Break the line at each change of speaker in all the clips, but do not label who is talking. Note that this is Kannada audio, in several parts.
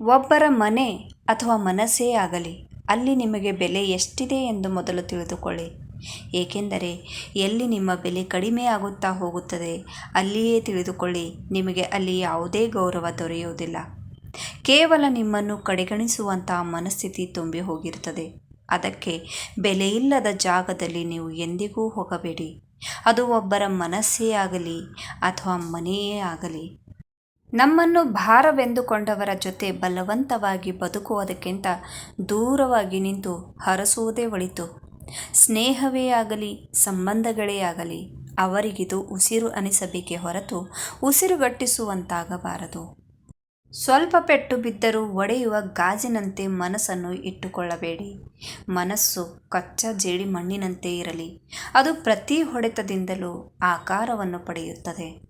ಒಬ್ಬರ ಮನೆ ಅಥವಾ ಮನಸ್ಸೇ ಆಗಲಿ, ಅಲ್ಲಿ ನಿಮಗೆ ಬೆಲೆ ಎಷ್ಟಿದೆ ಎಂದು ಮೊದಲು ತಿಳಿದುಕೊಳ್ಳಿ. ಏಕೆಂದರೆ, ಎಲ್ಲಿ ನಿಮ್ಮ ಬೆಲೆ ಕಡಿಮೆ ಆಗುತ್ತಾ ಹೋಗುತ್ತದೆ, ಅಲ್ಲಿಯೇ ತಿಳಿದುಕೊಳ್ಳಿ, ನಿಮಗೆ ಅಲ್ಲಿ ಯಾವುದೇ ಗೌರವ ದೊರೆಯುವುದಿಲ್ಲ. ಕೇವಲ ನಿಮ್ಮನ್ನು ಕಡೆಗಣಿಸುವಂತಹ ಮನಸ್ಥಿತಿ ತುಂಬಿ ಹೋಗಿರುತ್ತದೆ. ಅದಕ್ಕೆ ಬೆಲೆಯಿಲ್ಲದ ಜಾಗದಲ್ಲಿ ನೀವು ಎಂದಿಗೂ ಹೋಗಬೇಡಿ. ಅದು ಒಬ್ಬರ ಮನಸ್ಸೇ ಆಗಲಿ ಅಥವಾ ಮನೆಯೇ ಆಗಲಿ. ನಮ್ಮನ್ನು ಭಾರವೆಂದುಕೊಂಡವರ ಜೊತೆ ಬಲವಂತವಾಗಿ ಬದುಕುವುದಕ್ಕಿಂತ ದೂರವಾಗಿ ನಿಂತು ಹರಸುವುದೇ ಒಳಿತು. ಸ್ನೇಹವೇ ಆಗಲಿ, ಸಂಬಂಧಗಳೇ ಆಗಲಿ, ಅವರಿಗಿದು ಉಸಿರು ಅನಿಸಬೇಕೇ ಹೊರತು ಉಸಿರುಗಟ್ಟಿಸುವಂತಾಗಬಾರದು ಸ್ವಲ್ಪ ಪೆಟ್ಟು ಬಿದ್ದರೂ ಒಡೆಯುವ ಗಾಜಿನಂತೆ ಮನಸ್ಸನ್ನು ಇಟ್ಟುಕೊಳ್ಳಬೇಡಿ. ಮನಸ್ಸು ಕಚ್ಚ ಜೇಡಿ ಮಣ್ಣಿನಂತೆ ಇರಲಿ. ಅದು ಪ್ರತಿ ಹೊಡೆತದಿಂದಲೂ ಆಕಾರವನ್ನು ಪಡೆಯುತ್ತದೆ.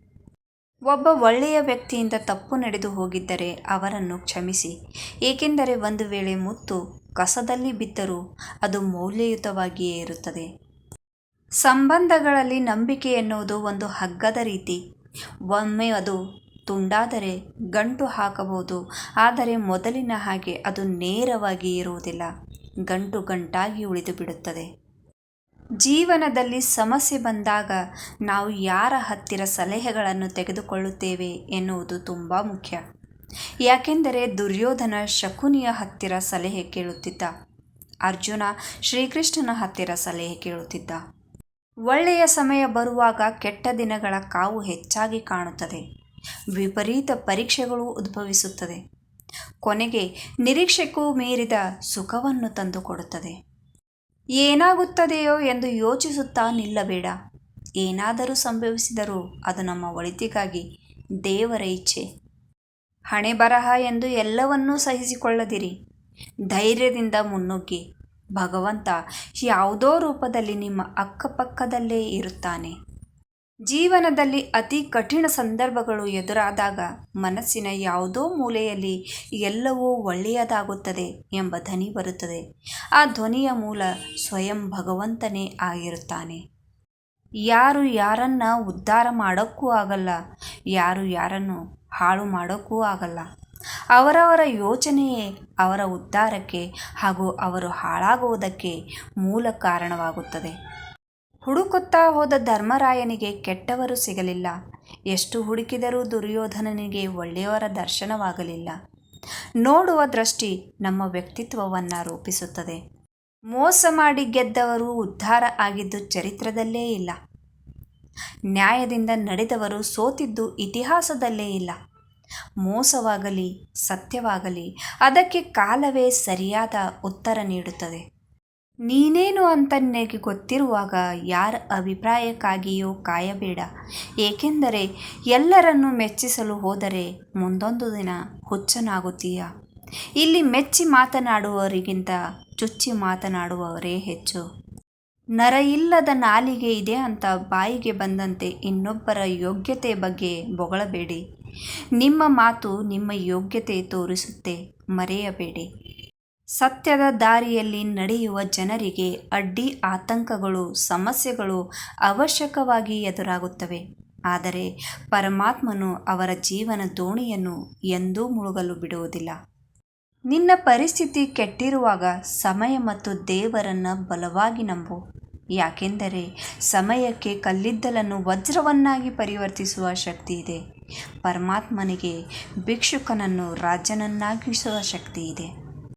ಒಬ್ಬ ಒಳ್ಳೆಯ ವ್ಯಕ್ತಿಯಿಂದ ತಪ್ಪು ನಡೆದು ಹೋಗಿದ್ದರೆ ಅವರನ್ನು ಕ್ಷಮಿಸಿ. ಏಕೆಂದರೆ ಒಂದು ವೇಳೆ ಮುತ್ತು ಕಸದಲ್ಲಿ ಬಿದ್ದರೂ ಅದು ಮೌಲ್ಯಯುತವಾಗಿಯೇ ಇರುತ್ತದೆ. ಸಂಬಂಧಗಳಲ್ಲಿ ನಂಬಿಕೆ ಎನ್ನುವುದು ಒಂದು ಹಗ್ಗದ ರೀತಿ. ಒಮ್ಮೆ ಅದು ತುಂಡಾದರೆ ಗಂಟು ಹಾಕಬಹುದು, ಆದರೆ ಮೊದಲಿನ ಹಾಗೆ ಅದು ನೇರವಾಗಿ ಇರುವುದಿಲ್ಲ. ಗಂಟು ಗಂಟಾಗಿ ಉಳಿದು ಬಿಡುತ್ತದೆ ಜೀವನದಲ್ಲಿ ಸಮಸ್ಯೆ ಬಂದಾಗ ನಾವು ಯಾರ ಹತ್ತಿರ ಸಲಹೆಗಳನ್ನು ತೆಗೆದುಕೊಳ್ಳುತ್ತೇವೆ ಎನ್ನುವುದು ತುಂಬ ಮುಖ್ಯ. ಯಾಕೆಂದರೆ ದುರ್ಯೋಧನ ಶಕುನಿಯ ಹತ್ತಿರ ಸಲಹೆ ಕೇಳುತ್ತಿದ್ದ. ಅರ್ಜುನ ಶ್ರೀಕೃಷ್ಣನ ಹತ್ತಿರ ಸಲಹೆ ಕೇಳುತ್ತಿದ್ದ. ಒಳ್ಳೆಯ ಸಮಯ ಬರುವಾಗ ಕೆಟ್ಟ ದಿನಗಳ ಕಾವು ಹೆಚ್ಚಾಗಿ ಕಾಣುತ್ತದೆ. ವಿಪರೀತ ಪರೀಕ್ಷೆಗಳು ಉದ್ಭವಿಸುತ್ತದೆ. ಕೊನೆಗೆ ನಿರೀಕ್ಷೆಗೂ ಮೀರಿದ ಸುಖವನ್ನು ತಂದುಕೊಡುತ್ತದೆ. ಏನಾಗುತ್ತದೆಯೋ ಎಂದು ಯೋಚಿಸುತ್ತಾ ನಿಲ್ಲಬೇಡ. ಏನಾದರೂ ಸಂಭವಿಸಿದರೂ ಅದು ನಮ್ಮ ಒಳಿತಿಗಾಗಿ ದೇವರ ಇಚ್ಛೆ. ಹಣೆ ಬರಹ ಎಂದು ಎಲ್ಲವನ್ನೂ ಸಹಿಸಿಕೊಳ್ಳದಿರಿ. ಧೈರ್ಯದಿಂದ ಮುನ್ನುಗ್ಗಿ. ಭಗವಂತ ಯಾವುದೋ ರೂಪದಲ್ಲಿ ನಿಮ್ಮ ಅಕ್ಕಪಕ್ಕದಲ್ಲೇ ಇರುತ್ತಾನೆ. ಜೀವನದಲ್ಲಿ ಅತಿ ಕಠಿಣ ಸಂದರ್ಭಗಳು ಎದುರಾದಾಗ ಮನಸ್ಸಿನ ಯಾವುದೋ ಮೂಲೆಯಲ್ಲಿ ಎಲ್ಲವೂ ಒಳ್ಳೆಯದಾಗುತ್ತದೆ ಎಂಬ ಧ್ವನಿ ಬರುತ್ತದೆ. ಆ ಧ್ವನಿಯ ಮೂಲ ಸ್ವಯಂ ಭಗವಂತನೇ ಆಗಿರುತ್ತಾನೆ. ಯಾರು ಯಾರನ್ನ ಉದ್ಧಾರ ಮಾಡೋಕ್ಕೂ ಆಗಲ್ಲ, ಯಾರು ಯಾರನ್ನು ಹಾಳು ಮಾಡೋಕ್ಕೂ ಆಗಲ್ಲ. ಅವರವರ ಯೋಚನೆಯೇ ಅವರ ಉದ್ಧಾರಕ್ಕೆ ಹಾಗೂ ಅವರು ಹಾಳಾಗುವುದಕ್ಕೆ ಮೂಲ ಕಾರಣವಾಗುತ್ತದೆ. ಹುಡುಕುತ್ತಾ ಹೋದ ಧರ್ಮರಾಯನಿಗೆ ಕೆಟ್ಟವರು ಸಿಗಲಿಲ್ಲ. ಎಷ್ಟು ಹುಡುಕಿದರೂ ದುರ್ಯೋಧನನಿಗೆ ಒಳ್ಳೆಯವರ ದರ್ಶನವಾಗಲಿಲ್ಲ. ನೋಡುವ ದೃಷ್ಟಿ ನಮ್ಮ ವ್ಯಕ್ತಿತ್ವವನ್ನು ರೂಪಿಸುತ್ತದೆ. ಮೋಸ ಮಾಡಿ ಗೆದ್ದವರು ಉದ್ಧಾರ ಆಗಿದ್ದು ಚರಿತ್ರದಲ್ಲೇ ಇಲ್ಲ. ನ್ಯಾಯದಿಂದ ನಡೆದವರು ಸೋತಿದ್ದು ಇತಿಹಾಸದಲ್ಲೇ ಇಲ್ಲ. ಮೋಸವಾಗಲಿ, ಸತ್ಯವಾಗಲಿ, ಅದಕ್ಕೆ ಕಾಲವೇ ಸರಿಯಾದ ಉತ್ತರ ನೀಡುತ್ತದೆ. ನೀನೇನು ಅಂತ ನಿನಗೆ ಗೊತ್ತಿರುವಾಗ ಯಾರ ಅಭಿಪ್ರಾಯಕ್ಕಾಗಿಯೂ ಕಾಯಬೇಡ. ಏಕೆಂದರೆ ಎಲ್ಲರನ್ನು ಮೆಚ್ಚಿಸಲು ಹೋದರೆ ಮುಂದೊಂದು ದಿನ ಹುಚ್ಚನಾಗುತ್ತೀಯ. ಇಲ್ಲಿ ಮೆಚ್ಚಿ ಮಾತನಾಡುವವರಿಗಿಂತ ಚುಚ್ಚಿ ಮಾತನಾಡುವವರೇ ಹೆಚ್ಚು. ನರ ಇಲ್ಲದ ನಾಲಿಗೆ ಇದೆ ಅಂತ ಬಾಯಿಗೆ ಬಂದಂತೆ ಇನ್ನೊಬ್ಬರ ಯೋಗ್ಯತೆ ಬಗ್ಗೆ ಬೊಗಳಬೇಡಿ. ನಿಮ್ಮ ಮಾತು ನಿಮ್ಮ ಯೋಗ್ಯತೆ ತೋರಿಸುತ್ತೆ, ಮರೆಯಬೇಡಿ. ಸತ್ಯದ ದಾರಿಯಲ್ಲಿ ನಡೆಯುವ ಜನರಿಗೆ ಅಡ್ಡಿ ಆತಂಕಗಳು, ಸಮಸ್ಯೆಗಳು ಅವಶ್ಯಕವಾಗಿ ಎದುರಾಗುತ್ತವೆ. ಆದರೆ ಪರಮಾತ್ಮನು ಅವರ ಜೀವನ ದೋಣಿಯನ್ನು ಎಂದೂ ಮುಳುಗಲು ಬಿಡುವುದಿಲ್ಲ. ನಿನ್ನ ಪರಿಸ್ಥಿತಿ ಕೆಟ್ಟಿರುವಾಗ ಸಮಯ ಮತ್ತು ದೇವರನ್ನು ಬಲವಾಗಿ ನಂಬು. ಯಾಕೆಂದರೆ ಸಮಯಕ್ಕೆ ಕಲ್ಲಿದ್ದಲನ್ನು ವಜ್ರವನ್ನಾಗಿ ಪರಿವರ್ತಿಸುವ ಶಕ್ತಿ ಇದೆ. ಪರಮಾತ್ಮನಿಗೆ ಭಿಕ್ಷುಕನನ್ನು ರಾಜನನ್ನಾಗಿಸುವ ಶಕ್ತಿ ಇದೆ.